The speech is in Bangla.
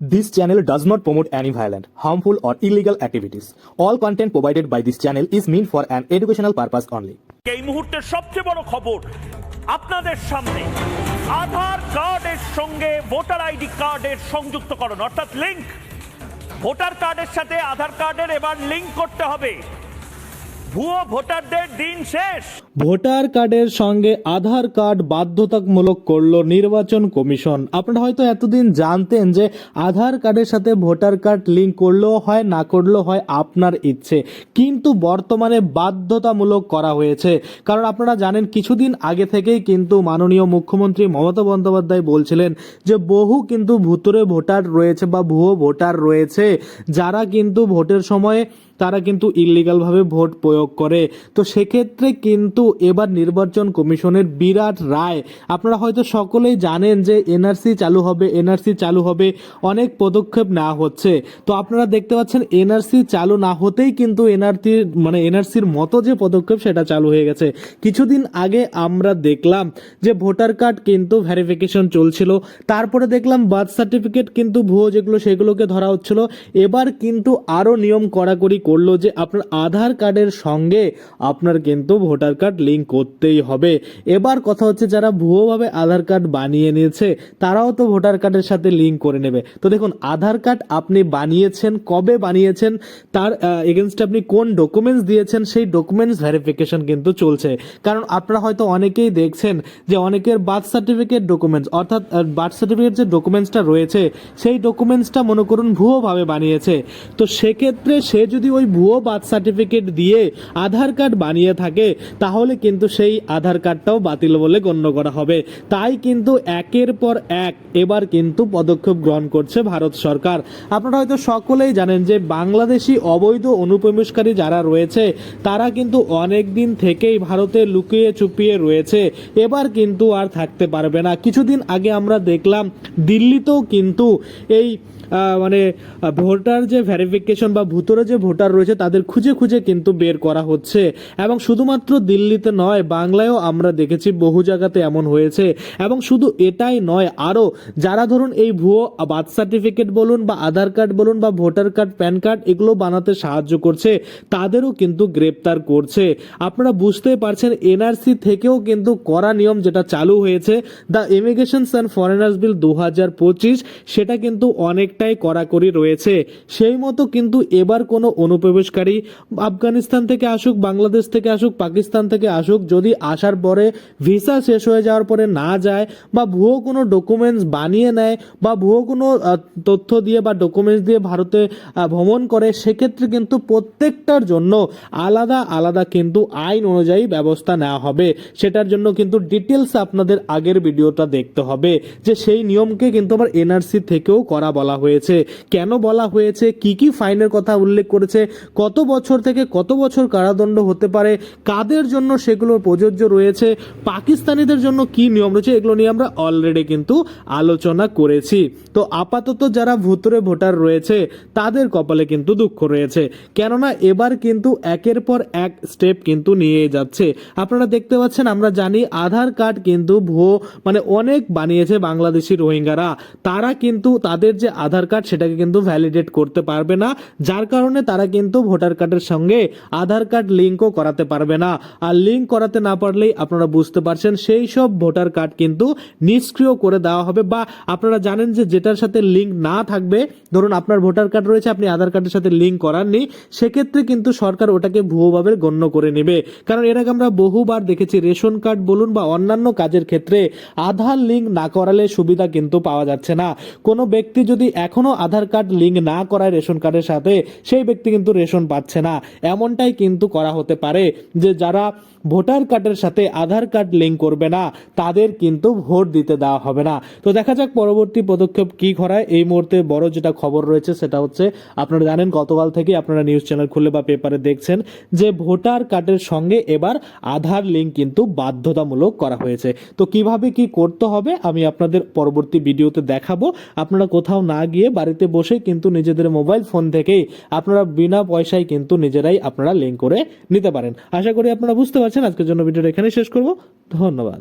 This channel does not promote any violent, harmful, or illegal activities. All content provided by this channel is meant for an educational purpose only. এই মুহূর্তের সবচেয়ে বড় খবর আপনাদের সামনে আধার কার্ডের সঙ্গে ভোটার আইডি কার্ডের সংযুক্তকরণ অর্থাৎ লিংক ভোটার কার্ডের সাথে আধার কার্ডের এবার লিংক করতে হবে ভুয়ো ভোটারদের দিন শেষ ভোটার কার্ডের সঙ্গে আধার কার্ড বাধ্যতামূলক করল নির্বাচন কমিশন। আপনারা হয়তো এতদিন জানতেন যে আধার কার্ডের সাথে ভোটার কার্ড লিঙ্ক করলেও হয়, না করলেও হয়, আপনার ইচ্ছে। কিন্তু বর্তমানে বাধ্যতামূলক করা হয়েছে। কারণ আপনারা জানেন, কিছুদিন আগে থেকেই কিন্তু মাননীয় মুখ্যমন্ত্রী মমতা বন্দ্যোপাধ্যায় বলছিলেন যে বহু কিন্তু ভুতুরে ভোটার রয়েছে বা ভুয়ো ভোটার রয়েছে। যারা কিন্তু ভোটের সময়ে তারা কিন্তু ইলিগালভাবে ভোট প্রয়োগ করে। তো সেক্ষেত্রে কিন্তু এবার নির্বাচন কমিশনের বিরাট রায়। আপনারা হয়তো সকলেই জানেন যে এনআরসি চালু হবে, এনআরসি চালু হবে, অনেক পদক্ষেপ নেওয়া হচ্ছে। তো আপনারা দেখতে পাচ্ছেন, এনআরসি চালু না হতেই কিন্তু এনআরসি মানে এনআরসির মতো যে পদক্ষেপ, সেটা চালু হয়ে গেছে। কিছুদিন আগে আমরা দেখলাম যে ভোটার কার্ড কিন্তু ভেরিফিকেশন চলছিল, তারপরে দেখলাম বার্থ সার্টিফিকেট কিন্তু ভুয়ো যেগুলো, সেগুলোকে ধরা হচ্ছিল। এবার কিন্তু আরও নিয়ম কড়াকড়ি করল যে আপনার আধার কার্ডের সঙ্গে আপনার কিন্তু ভোটার কার্ড লিঙ্ক করতেই হবে। এবার কথা হচ্ছে যারা ভুয়োভাবে আধার কার্ড বানিয়ে নিয়েছে, তারাও তো ভোটার কার্ডের সাথে লিঙ্ক করে নেবে। তো দেখুন, আধার কার্ড আপনি বানিয়েছেন, কবে বানিয়েছেন, তার এগেনস্টে আপনি কোন ডকুমেন্টস দিয়েছেন, সেই ডকুমেন্টস ভেরিফিকেশন কিন্তু চলছে। কারণ আপনারা হয়তো অনেকেই দেখছেন যে অনেকের বার্থ সার্টিফিকেট ডকুমেন্টস অর্থাৎ বার্থ সার্টিফিকেট যে ডকুমেন্টসটা রয়েছে, সেই ডকুমেন্টসটা মনে করুন ভুয়োভাবে বানিয়েছে। তো সেক্ষেত্রে সে যদি ওই ভুয়ো বার্থ সার্টিফিকেট দিয়ে আধার কার্ড বানিয়ে থাকে, তাহলে কিন্তু সেই আধার কার্ডটাও বাতিল বলে গণ্য করা হবে। তাই কিন্তু একের পর এক এবার কিন্তু পদক্ষেপ গ্রহণ করছে ভারত সরকার। আপনারা হয়তো সকলেই জানেন যে বাংলাদেশি অবৈধ অনুপ্রবেশকারী যারা রয়েছে, তারা কিন্তু অনেক দিন থেকেই ভারতে লুকিয়ে চুপিয়ে রয়েছে। এবার কিন্তু আর থাকতে পারবে না। কিছুদিন আগে আমরা দেখলাম দিল্লিতেও কিন্তু এই মানে ভোটার যে ভেরিফিকেশন বা ভুতরে যে ভোটার রয়েছে, তাদের খুঁজে খুঁজে কিন্তু বের করা হচ্ছে। এবং শুধুমাত্র দিল্লিতে নয়, বাংলায়ও আমরা দেখেছি বহু জায়গাতে এমন হয়েছে। এবং শুধু এটাই নয়, আরও যারা ধরুন এই ভুয়ো বার্থ সার্টিফিকেট বলুন বা আধার কার্ড বলুন বা ভোটার কার্ড, প্যান কার্ড, এগুলো বানাতে সাহায্য করছে, তাদেরও কিন্তু গ্রেপ্তার করছে। আপনারা বুঝতেই পারছেন, এনআরসি থেকেও কিন্তু করা নিয়ম যেটা চালু হয়েছে the immigration and foreigners bill দু হাজার পঁচিশ, সেটা কিন্তু অনেকটাই কড়াকড়ি রয়েছে। সেই মতো কিন্তু এবার কোনো অনুপ্রবেশকারী আফগানিস্তান থেকে আসুক, বাংলাদেশ থেকে আসুক, পাকিস্তান থেকে আসুক, যদি আসার পরে ভিসা শেষ হয়ে যাওয়ার পরে না যায় বা ভুয়ো কোনো ডকুমেন্টস বানিয়ে নেয় বা ভুয়ো কোনো তথ্য দিয়ে বা ডকুমেন্টস দিয়ে ভারতে ভ্রমণ করে, সেক্ষেত্রে কিন্তু প্রত্যেকটার জন্য আলাদা আলাদা কিন্তু আইন অনুযায়ী ব্যবস্থা নেওয়া হবে। সেটার জন্য কিন্তু ডিটেলস আপনাদের আগের ভিডিওটা দেখতে হবে। যে সেই নিয়মকে কিন্তু আবার এনআরসি থেকেও করা বলা হয়েছে। কেন বলা হয়েছে? কি কি ফাইনের কথা উল্লেখ করেছে? কত বছর থেকে কত বছর কারাদণ্ড হতে পারে? কাদের জন্য সেগুলো প্রযোজ্য রয়েছে? পাকিস্তানিদের জন্য কি নিয়ম রয়েছে? এগুলো নিয়ে আমরা অলরেডি কিন্তু আলোচনা করেছি। তো আপাতত যারা ভুতুরে ভোটার রয়েছে, তাদের কপালে কিন্তু দুঃখ রয়েছে। কেননা এবার কিন্তু একের পর এক স্টেপ কিন্তু নিয়ে যাচ্ছে। আপনারা দেখতে পাচ্ছেন, আমরা জানি আধার কার্ড কিন্তু ভো মানে অনেক বানিয়েছে বাংলাদেশি রোহিঙ্গারা। তারা কিন্তু তাদের যে আধার কার্ড সেটাকে কিন্তু ভ্যালিডেট করতে পারবে না, যার কারণে তারা কিন্তু ভোটার কার্ডের সঙ্গে আধার কার্ড লিঙ্কও করাতে পারবে না। আর লিঙ্ক করাতে না পারলেই আপনারা বুঝতে পারছেন সেই সব ভোটার কার্ড কিন্তু নিষ্ক্রিয় করে দেওয়া হবে বা আপনারা জানেন যে যেটার সাথে লিঙ্ক না থাকবে, ধরুন আপনার ভোটার কার্ড রয়েছে, আপনি আধার কার্ডের সাথে লিঙ্ক করাননি, সেক্ষেত্রে কিন্তু সরকার ওটাকে ভুয়োভাবে গণ্য করে নেবে। কারণ এর আগে আমরা বহুবার দেখেছি রেশন কার্ড বলুন বা অন্যান্য কাজের ক্ষেত্রে আধার লিঙ্ক না করালে সুবিধা কিন্তু পাওয়া যাচ্ছে না। কোনো ব্যক্তি যদি এখনও আধার কার্ড লিঙ্ক না করায় রেশন কার্ডের সাথে সেই ব্যক্তি কিন্তু রেশন পাচ্ছে না। এমনটাই কিন্তু করা হতে পারে যে যারা ভোটার কার্ডের সাথে আধার কার্ড লিঙ্ক করবে না, তাদের কিন্তু ভোট দিতে দেওয়া হবে না। তো দেখা যাক পরবর্তী পদক্ষেপ কি করায় এই মুহূর্তে বড় যেটা খবর রয়েছে সেটা হচ্ছে, আপনারা জানেন গতকাল থেকে আপনারা নিউজ চ্যানেল খুলে বা পেপারে দেখছেন যে ভোটার কার্ডের সঙ্গে এবার আধার লিঙ্ক কিন্তু বাধ্যতামূলক করা হয়েছে। তো কীভাবে কি করতে হবে আমি আপনাদের পরবর্তী ভিডিওতে দেখাবো। আপনারা কোথাও না গিয়ে বাড়িতে বসে কিন্তু নিজেদের মোবাইল ফোন থেকেই আপনারা বিনা পয়সায় কিন্তু নিজেরাই আপনারা লিঙ্ক করে নিতে পারেন। আশা করি আপনারা বুঝতে পারছেন। আজকের জন্য ভিডিওটা এখানে শেষ করব। ধন্যবাদ।